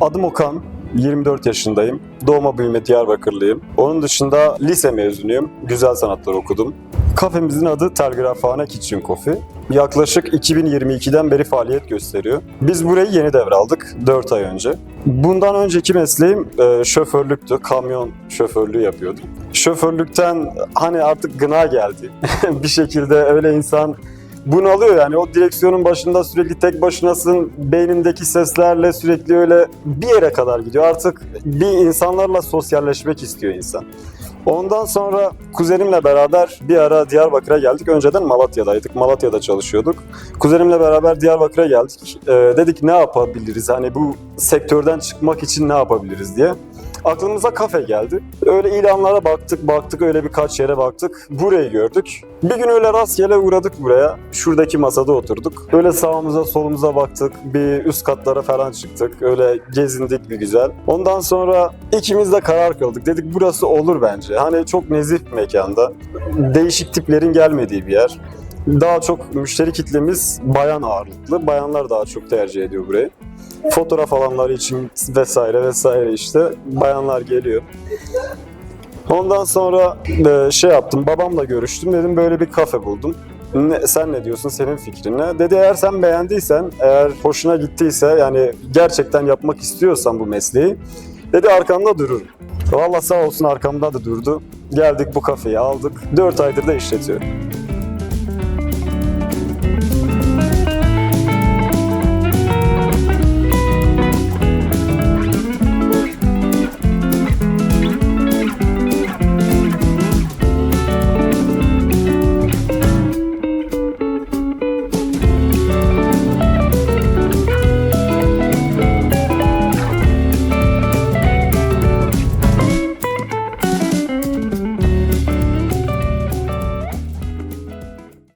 Adım Okan, 24 yaşındayım. Doğma büyüme Diyarbakırlıyım. Onun dışında lise mezunuyum. Güzel sanatlar okudum. Kafemizin adı Telgrafhane Kitchen Coffee. Yaklaşık 2022'den beri faaliyet gösteriyor. Biz burayı yeni devraldık 4 ay önce. Bundan önceki mesleğim e, şoförlüktü. Kamyon şoförlüğü yapıyordum. Şoförlükten hani artık gına geldi. bir şekilde öyle insan bunu alıyor yani o direksiyonun başında sürekli tek başınasın beynindeki seslerle sürekli öyle bir yere kadar gidiyor artık bir insanlarla sosyalleşmek istiyor insan. Ondan sonra kuzenimle beraber bir ara Diyarbakır'a geldik. Önceden Malatya'daydık. Malatya'da çalışıyorduk. Kuzenimle beraber Diyarbakır'a geldik. Ee, dedik ne yapabiliriz? Hani bu sektörden çıkmak için ne yapabiliriz diye. Aklımıza kafe geldi. Öyle ilanlara baktık, baktık öyle birkaç yere baktık. Burayı gördük. Bir gün öyle rastgele uğradık buraya. Şuradaki masada oturduk. Öyle sağımıza solumuza baktık. Bir üst katlara falan çıktık. Öyle gezindik bir güzel. Ondan sonra ikimiz de karar kıldık. Dedik burası olur bence. Hani çok nezih bir mekanda. Değişik tiplerin gelmediği bir yer. Daha çok müşteri kitlemiz bayan ağırlıklı. Bayanlar daha çok tercih ediyor burayı. Fotoğraf alanları için vesaire vesaire işte bayanlar geliyor. Ondan sonra e, şey yaptım, babamla görüştüm. Dedim böyle bir kafe buldum. Ne, sen ne diyorsun, senin fikrin ne? Dedi eğer sen beğendiysen, eğer hoşuna gittiyse, yani gerçekten yapmak istiyorsan bu mesleği, dedi arkamda dururum. Valla sağ olsun arkamda da durdu. Geldik bu kafeyi aldık. 4 aydır da işletiyorum.